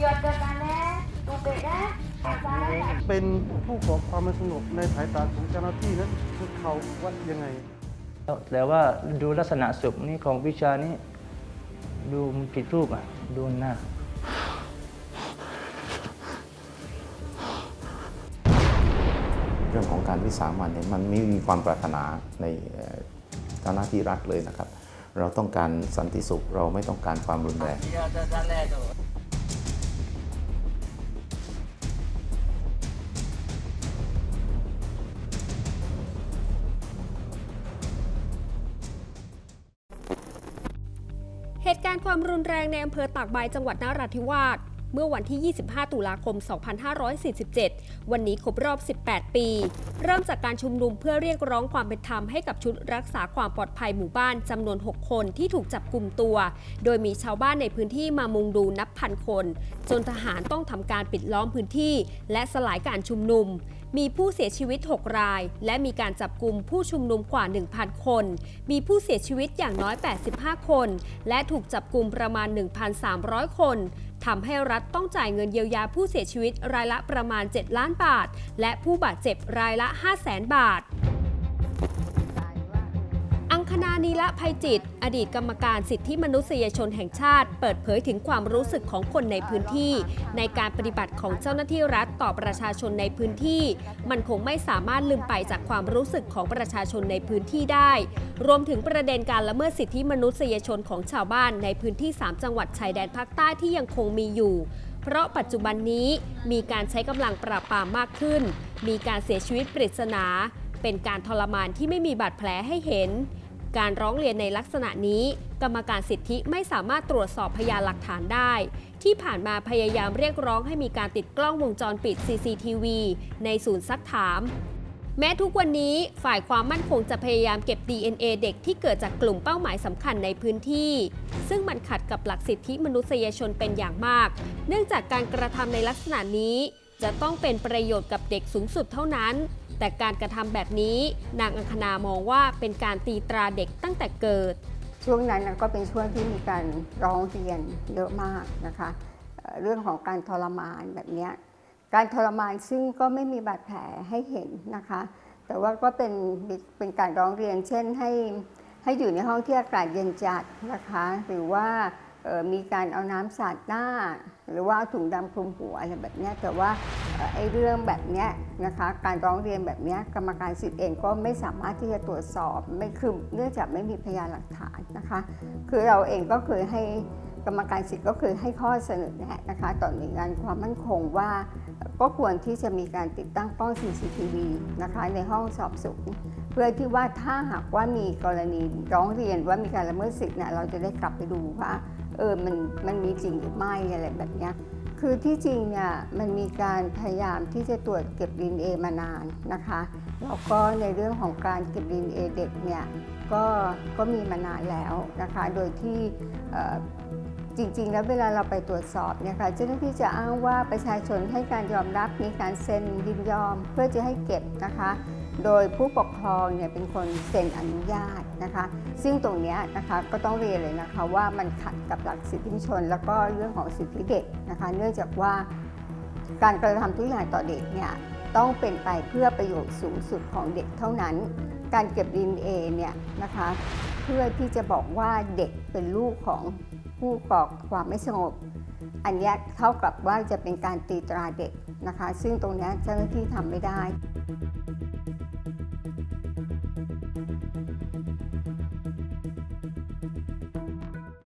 หยดเดียวกันนะตูเปะนะอาจารย์นะเป็นผู้ก่อความไม่สงบในสายตาของเจ้าหน้าที่นั้นคือเขาวัดยังไง แต่ว่าดูลักษณะศพนี่ของวิชานี้ ดูมันผิดรูปอะ ดูหน้าเรื่องของการวิสามันเนี่ยมันไม่มีความปรารถนาในเอ่อเจ้าหน้าที่รัฐเลยนะครับ เราต้องการสันติสุขเราไม่ต้องการความรุนแรง เหตุการณ์ความรุนแรงในอำเภอตากใบจังหวัดนราธิวาส เมื่อวันที่ 25 ตุลาคม 2547 วันนี้ครบรอบ 18 ปี เริ่มจากการชุมนุมเพื่อเรียกร้องความเป็นธรรมให้กับชุดรักษาความปลอดภัยหมู่บ้านจำนวน 6 คนที่ถูกจับกลุ่มตัว โดยมีชาวบ้านในพื้นที่มามุงดูนับพันคน จนทหารต้องทำการปิดล้อมพื้นที่ และสลายการชุมนุม มีผู้เสียชีวิต 6 ราย และมีการจับกลุ่มผู้ชุมนุมกว่า 1,000 คน มีผู้เสียชีวิตอย่างน้อย 85 คน และถูกจับกลุ่มประมาณ 1,300 คนทำให้รัฐต้องจ่ายเงินเยียวยาผู้เสียชีวิตรายละประมาณ 7 ล้านบาท และผู้บาดเจ็บรายละ 5 0 0แสนบาท คณานีละภัยจิต อดีตกรรมการสิทธิมนุษยชนแห่งชาติ เปิดเผยถึงความรู้สึกของคนในพื้นที่ ในการปฏิบัติของเจ้าหน้าที่รัฐต่อประชาชนในพื้นที่ มันคงไม่สามารถลืมไปจากความรู้สึกของประชาชนในพื้นที่ได้ รวมถึงประเด็นการละเมิดสิทธิมนุษยชนของชาวบ้านในพื้นที่ 3 จังหวัดชายแดนภาคใต้ที่ยังคงมีอยู่เพราะปัจจุบันนี้มีการใช้กำลังปราบปรามมากขึ้น มีการเสียชีวิตปริศนา เป็นการทรมานที่ไม่มีบาดแผลให้เห็น การร้องเรียนในลักษณะนี้ กรรมการสิทธิไม่สามารถตรวจสอบพยานหลักฐานได้ ที่ผ่านมาพยายามเรียกร้องให้มีการติดกล้องวงจรปิด CCTV ในศูนย์ซักถาม แม้ทุกวันนี้ฝ่ายความมั่นคงจะพยายามเก็บ DNA เด็กที่เกิดจากกลุ่มเป้าหมายสำคัญในพื้นที่ ซึ่งมันขัดกับหลักสิทธิมนุษยชนเป็นอย่างมาก เนื่องจากการกระทำในลักษณะนี้ จะต้องเป็นประโยชน์กับเด็กสูงสุดเท่านั้น แต่การกระทำแบบนี้ นางอังคณามองว่าเป็นการตีตราเด็กตั้งแต่เกิด ช่วงนั้นก็เป็นช่วงที่มีการร้องเรียนเยอะมากนะคะเรื่องของการทรมานแบบนี้การทรมานซึ่งก็ไม่มีบาดแผลให้เห็นนะคะ แต่ว่าก็เป็นเป็นการร้องเรียน เช่นให้ให้อยู่ในห้องที่อากาศเย็นจัดนะคะ หรือว่ามีการเอาน้ำสาดหน้า หรือว่าเอาถุงดำคลุมหัวอะไรแบบนี้แต่ว่า ไอ้เรื่องแบบนี้นะคะการร้องเรียนแบบนี้กรรมการสิทธิ์เองก็ไม่สามารถที่จะตรวจสอบไม่คือเนื่องจากไม่มีพยานหลักฐานนะคะ คือเราเองก็เคยให้กรรมการสิทธิ์ก็คือให้ข้อเสนอแนะนะคะต่อหน่วยงานความมั่นคงว่า ก็ควรที่จะมีการติดตั้งกล้อง CCTV นะคะในห้องสอบสวนเพื่อที่ว่าถ้าหากว่ามีกรณีร้องเรียนว่ามีการละเมิดสิทธิ์เนี่ยเราจะได้กลับไปดูว่าเออมันมันมีจริงหรือไม่อะไรแบบนี้ คือที่จริงเนี่ยมันมีการพยายามที่จะตรวจเก็บ DNA มานานนะคะแล้วก็ในเรื่องของการเก็บ DNA เด็กเนี่ยก็ก็มีมานานแล้วนะคะ โดยที่จริง ๆ แล้วเวลาเราไปตรวจสอบเนี่ยค่ะเจ้าหน้าที่จะอ้างว่าประชาชนให้การยอมรับมีการเซ็นยินยอมเพื่อจะให้เก็บนะคะ โดยผู้ปกครองเนี่ยเป็นคนเซ็นอนุญาตนะคะ ซึ่งตรงนี้นะคะก็ต้องเรียนเลยนะคะว่ามันขัดกับหลักสิทธิมนุษยชน แล้วก็เรื่องของสิทธิเด็กนะคะ เนื่องจากว่าการกระทำทุกอย่างต่อเด็กเนี่ยต้องเป็นไปเพื่อประโยชน์สูงสุดของเด็กเท่านั้น การเก็บ DNA เอเนี่ยนะคะ เพื่อที่จะบอกว่าเด็กเป็นลูกของผู้ก่อความไม่สงบ อันนี้เท่ากับว่าจะเป็นการตีตราเด็ก นะคะ ซึ่งตรงนี้เจ้าหน้าที่ทำไม่ได้